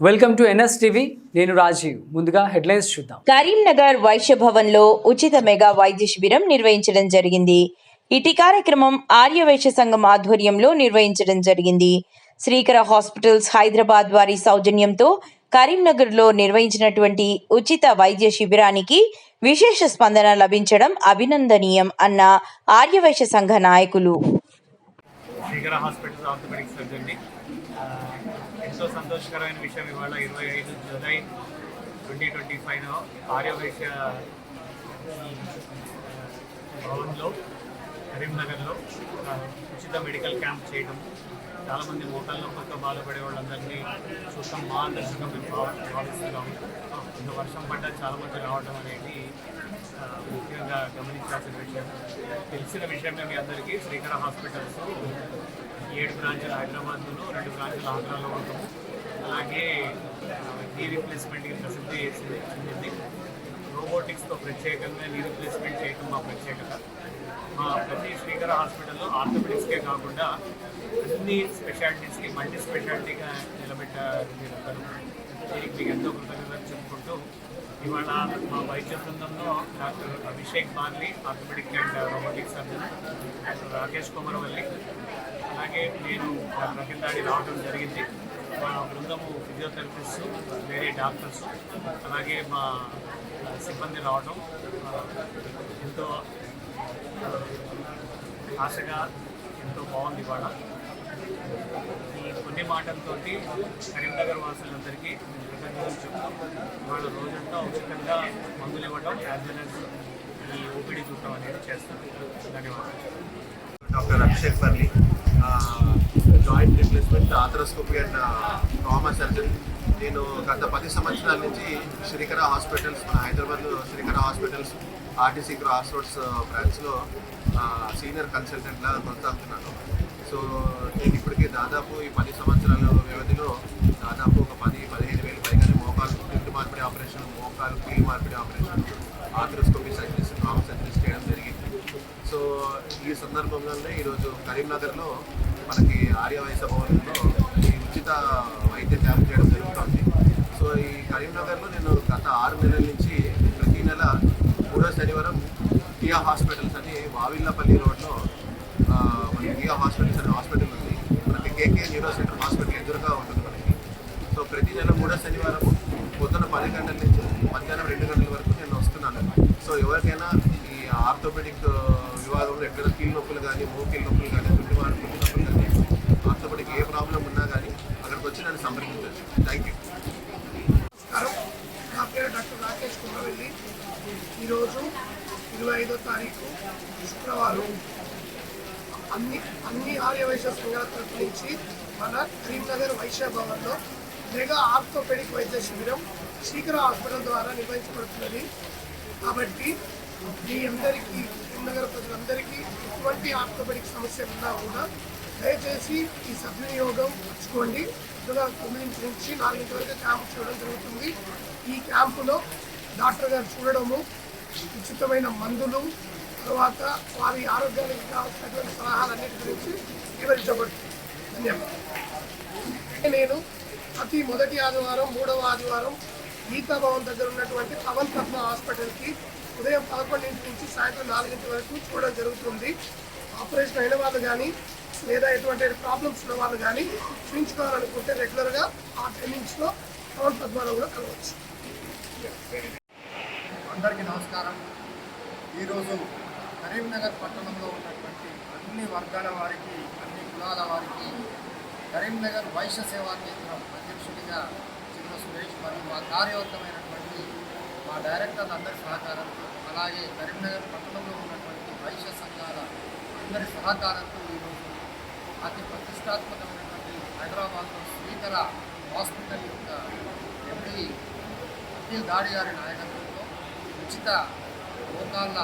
Welcome to NS TV నేను రాజీవ్. ముందుగా headlines చూద్దాం. కరీంనగర్ వైశ్య భవన్లో ఉచిత మెగా వైద్య శిబిరం నిర్వహించడం జరిగింది. ఇటీ కార్యక్రమం ఆర్యవైశ్య సంఘం ఆధ్వర్యంలో నిర్వహించడం జరిగింది. శ్రీకర హాస్పిటల్స్ హైదరాబాద్ వారి సౌజన్యంతో కరీంనగర్లో నిర్వహించినటువంటి ఉచిత వైద్య శిబిరానికి విశేష స్పందన లభించడం అభినందనీయం అన్న ఆర్యవైశ్య సంఘ నాయకులు. శ్రీకర హాస్పిటల్ ఆర్థోపెడిక్ సర్జన్ని ఆ, ఎంతో సంతోషకరమైన విషయం ఇవాళ ఇరవై ఐదు July twenty twenty five Aryavysya భవన్లో కరీంనగర్లో ఉచిత మెడికల్ క్యాంప్ చేయడం. చాలామంది మోకాళ్ళ నొప్పులతో బాధపడే వాళ్ళందరినీ చూస్తాం మా దర్శకం మేము భావిస్తున్నాము. ఇంత వర్షం పడ్డా చాలామంది రావడం అనేది ముఖ్యంగా గమనించాల్సిన విషయం. తెలిసిన విషయమే మీ అందరికీ. శ్రీకర హాస్పిటల్స్ ఏడు బ్రాంచ్లు హైదరాబాద్లో రెండు బ్రాంచ్లు ఆంధ్రాలో ఉంటాము అలాగే నీ రీప్లేస్మెంట్కి ప్రసిద్ధి చేసింది చెందింది రోబోటిక్స్తో ప్రత్యేకంగా నీ రీప్లేస్మెంట్ చేయడం మా ప్రత్యేకత. మా ప్రతి శ్రీకర హాస్పిటల్లో ఆర్థోపెడిక్స్కే కాకుండా అన్ని స్పెషాలిటీస్కి మల్టీ స్పెషాలిటీగా నిలబెట్టారు. మీరందరూ దీనికి మీకు ఎంతో కృతజ్ఞతలు చెప్పుకుంటూ ఇవాళ మా వైద్య బృందంలో doctor Abhishek Barli orthopaedic and robotic surgeon doctor Rakesh Kumar Kumaravalli అలాగే నేను డాక్టర్ దాడి రావడం జరిగింది. మా బృందము ఫిజియోథెరపిస్ట్ వేరే డాక్టర్స్ అలాగే మా సిబ్బంది రావడం ఎంతో ఆశగా ఎంతో బాగుంది ఇవాళ. ఈ కొన్ని మాటలతో కరీంనగర్ వాసులందరికీ కృతజ్ఞతలు చెప్తాం వాళ్ళ రోజంతా ఉచితంగా మందులు ఇవ్వడం యాజ్ వెల్ యాజ్ ఈ ఓపీడీ చూడటం అనేది చేస్తాం ధన్యవాదాలు. Doctor Abhishek Parli joint replacement arthroscopy and trauma surgeon. నేను గత పది సంవత్సరాల నుంచి శ్రీకర హాస్పిటల్స్ మన హైదరాబాద్లో Srikara hospitals RTC cross roads బ్రాంచ్లో సీనియర్ కన్సల్టెంట్లా కొనసాగుతున్నాను. సో నేను ఇప్పటికే దాదాపు ఈ పది సంవత్సరాల వ్యవధిలో దాదాపు ఒక పది పదిహేను వేలు పైగానే మోకాలు పిండి మార్పిడి ఆపరేషన్ మోకాలు కీలు మార్పిడి operation arthroscopy surgeries trauma surgeries చేయడం జరిగింది సో ఈ సందర్భంలోనే ఈరోజు కరీంనగర్లో మనకి ఆర్యవైస భవనంలో ఈ ఉచిత వైద్య క్యాంప్ చేయడం జరుగుతుంది. సో ఈ కరీంనగర్లో నేను గత ఆరు నెలల నుంచి ప్రతి నెల మూడో శనివారం కియా హాస్పిటల్స్ అని వావిల్లపల్లి రోడ్లో మనకి కియా హాస్పిటల్స్ అనే హాస్పిటల్ ఉంది. మనకి కేకే న్యూరో సెంటర్ హాస్పిటల్ ఎదురుగా ఉంటుంది మనకి. సో ప్రతి నెల మూడో శనివారం పొద్దున పది గంటల నుంచి మధ్యాహ్నం రెండు గంటల వరకు నేను వస్తున్నాను. సో ఎవరికైనా ఈ ఆర్థోపెడిక్ విభాగంలో ఎక్కడైనా కీళ్ళ నొప్పులు కానీ మోకీళ్ళ నొప్పులు కానీ తుంటి వారి తుంటి నొప్పులు కానీ ఆర్థోపెడిక్ ఏ ప్రాబ్లం ఉన్నా కానీ అక్కడికి వచ్చి నన్ను సంప్రదించవచ్చు థ్యాంక్ యూ నా పేరు డాక్టర్ రాకేష్ కుమ్మవెల్లి ఈరోజు ఇరవై ఐదో తారీఖు శుక్రవారం. అన్ని అన్ని ఆర్యవైశ్య సంఘాల తరపు నుంచి మన కరీంనగర్ వైశ్య భవన్లో మెగా ఆర్థోపెడిక్ వైద్య శిబిరం శీఘ్ర హాస్పిటల్ ద్వారా నిర్వహించబడుతున్నది. కాబట్టి మీ అందరికీ నగర ప్రజలందరికీ ఎటువంటి ఆర్థోపెడిక్ సమస్య ఉన్నా కూడా దయచేసి ఈ సద్వినియోగం ఉంచుకోండి ముందుగా తొమ్మిది నుంచి నాలుగింటి వరకు క్యాంప్ చూడడం జరుగుతుంది. ఈ క్యాంపులో డాక్టర్ గారు చూడడము ఉచితమైన మందులు తర్వాత వారి ఆరోగ్యానికి కావాల్సినటువంటి సలహాలన్నిటి గురించి వివరించబడుతుంది. ధన్యవాదాలు. నేను ప్రతి మొదటి ఆదివారం మూడవ ఆదివారం గీతా భవన్ దగ్గర ఉన్నటువంటి పవన్ పద్మ హాస్పిటల్కి ఉదయం పదకొండింటి నుంచి సాయంత్రం నాలుగింటి వరకు చూడడం జరుగుతుంది. ఆపరేషన్ అయిన వాళ్ళు కానీ లేదా ఎటువంటి ప్రాబ్లమ్స్ ఉన్న వాళ్ళు కానీ చూపించుకోవాలనుకుంటే రెగ్యులర్గా ఆ టైమింగ్స్లో పవన్ పద్మలో కూడా కలవచ్చు. అందరికీ నమస్కారం. ఈరోజు కరీంనగర్ పట్టణంలో ఉన్నటువంటి అన్ని వర్గాల వారికి అన్ని కులాల వారికి కరీంనగర్ వైశ్య సేవా కేంద్రం అధ్యక్షుడిగా చిన్న సురేష్ మరియు మా కార్యవర్గమైనటువంటి డైరెక్టర్ల అందరి సహకారంతో అలాగే కరీంనగర్ పట్టణంలో ఉన్నటువంటి వైశ్య సంఘాల అందరి సహకారంతో ఈరోజు అతి ప్రతిష్టాత్మకమైనటువంటి హైదరాబాద్లో శ్రీకర హాస్పిటల్ యొక్క ఎండి అఖిల్ దాడి గారి నాయకత్వంలో ఉచిత మోకాళ్ళ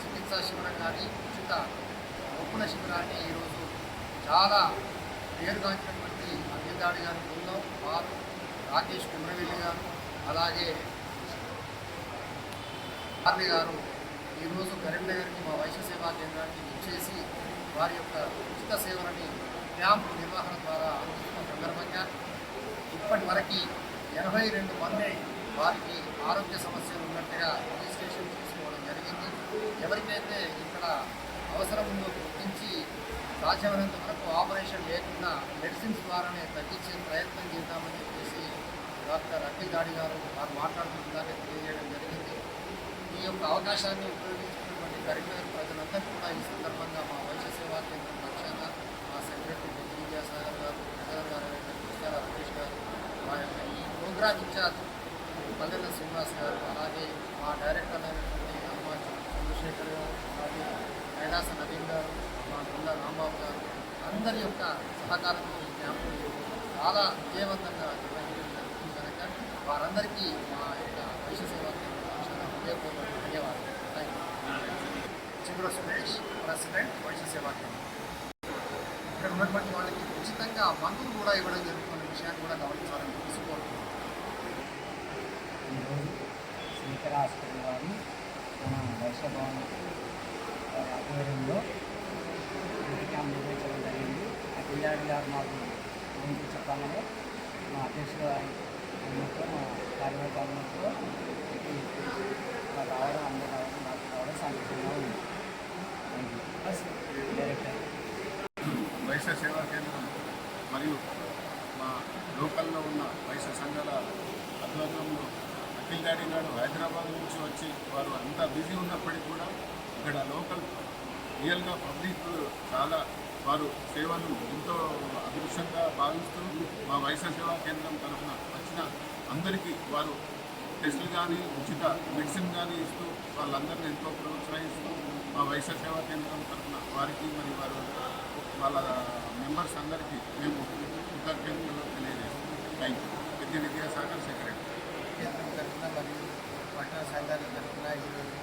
చికిత్సా శిబిరం కానీ ఉచిత ఒప్పుల శిబిరాన్ని ఈరోజు చాలా పేరుగాంచినటువంటి అఖిల్ దాడి గారి బృందం వారు రాకేష్ కుమ్రవెల్లి గారు అలాగే ఆర్ని గారు ఈరోజు కరీంనగర్కి మా వైశ్య సేవా కేంద్రానికి ఇచ్చేసి వారి యొక్క ఉచిత సేవలని క్యాంప్ నిర్వహణ ద్వారా అందిస్తున్న సందర్భంగా ఇప్పటి వరకు ఎనభై రెండు మంది వారికి ఆరోగ్య సమస్యలు ఉన్నట్టుగా రిజిస్ట్రేషన్ తీసుకోవడం జరిగింది. ఎవరికైతే ఇక్కడ అవసరం ఉందో గుర్తించి సాధ్యమైనంత వరకు ఆపరేషన్ లేకుండా మెడిసిన్స్ ద్వారానే తగ్గించే ప్రయత్నం చేద్దామని చెప్పేసి డాక్టర్ అఖిల్ దాడి గారు వారు మాట్లాడుతున్నదాన్ని తెలియజేయడం జరిగింది. ఈ యొక్క అవకాశాన్ని ఉపయోగించుకున్నటువంటి కరీంనగర్ ప్రజలందరికీ కూడా ఈ సందర్భంగా మా వైద్య సేవా కేంద్రం పక్షాన మా సెక్రటరీ బొద్దు విద్యాసాగర్ గారు నగర్ గారు కృష్ణారా రమేష్ గారు మా యొక్క ఈ ప్రోగ్రామ్ ఇన్ఛార్జ్ పల్లెల శ్రీనివాస్ గారు అలాగే మా డైరెక్టర్ అయినటువంటి హనుమాన్ చంద్రశేఖర్ గారు అలాగే కైలాస నవీన్ గారు మా గుల్ల రాంబాబు గారు అందరి యొక్క సహకారంతో ఈ క్యాంపు చాలా విజయవంతంగా నిర్వహించడం జరుగుతుంది కనుక వారందరికీ మా యొక్క వైశ్య సేవా ధన్యవాదాలు thank you Chigura Suresh president Vysya Seva Kendram ఇక్కడ ఉన్నటువంటి వాళ్ళకి ఉచితంగా మందులు కూడా ఇవ్వడం జరుగుతున్న విషయాన్ని కూడా గమనించాలని తెలుసుకోవాలి ఈరోజు శ్రీకర హాస్పిటల్ వారి మన వైశ్య భవన్ ఆధ్వర్యంలో క్యాంప్ నిర్వహించడం జరిగింది ఆ పిల్లాడి గారు మాకు గురించి చెప్పాలని మా అధ్యక్షుడు అయినప్పుడు మా కార్యవర్గ అయినప్పుడు రావడం అందరూ రావడం నాకు రావడం సంతోషంగా ఉంది. వైశ్య సేవా కేంద్రం మరియు మా లోకల్లో ఉన్న వైశ్య సంఘాల ఆధ్వర్యంలో అఖిల్ డాడీ నాడు హైదరాబాద్ నుంచి వచ్చి వారు అంత బిజీ ఉన్నప్పటికీ కూడా ఇక్కడ లోకల్ రియల్గా పబ్లిక్ చాలా వారు సేవలు ఎంతో అదృష్టంగా భావిస్తూ మా వైశ్య సేవా కేంద్రం తరఫున వచ్చిన అందరికీ వారు టెస్టులు కానీ ఉచిత మెడిసిన్ కానీ ఇస్తూ వాళ్ళందరినీ ఎంతో ప్రోత్సహిస్తూ మా వైఎస్ఆర్ సేవా కేంద్రం తరఫున వారికి మరి వారు వాళ్ళ మెంబర్స్ అందరికీ మేము కృతజ్ఞతలు తెలియజేస్తాం thank you Vidya Vidyasagar secretary. కేంద్రం తరఫున మరియు పట్టణ సంఘాల తరఫున ఈరోజు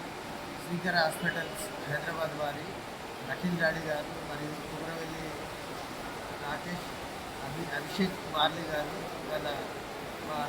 శ్రీకర హాస్పిటల్స్ హైదరాబాద్ వారి అఖిల్ రాడి గారు మరియు కుమరవెల్లి రాకేష్ అభి అభిషేక్ బార్లీ గారు వాళ్ళ మా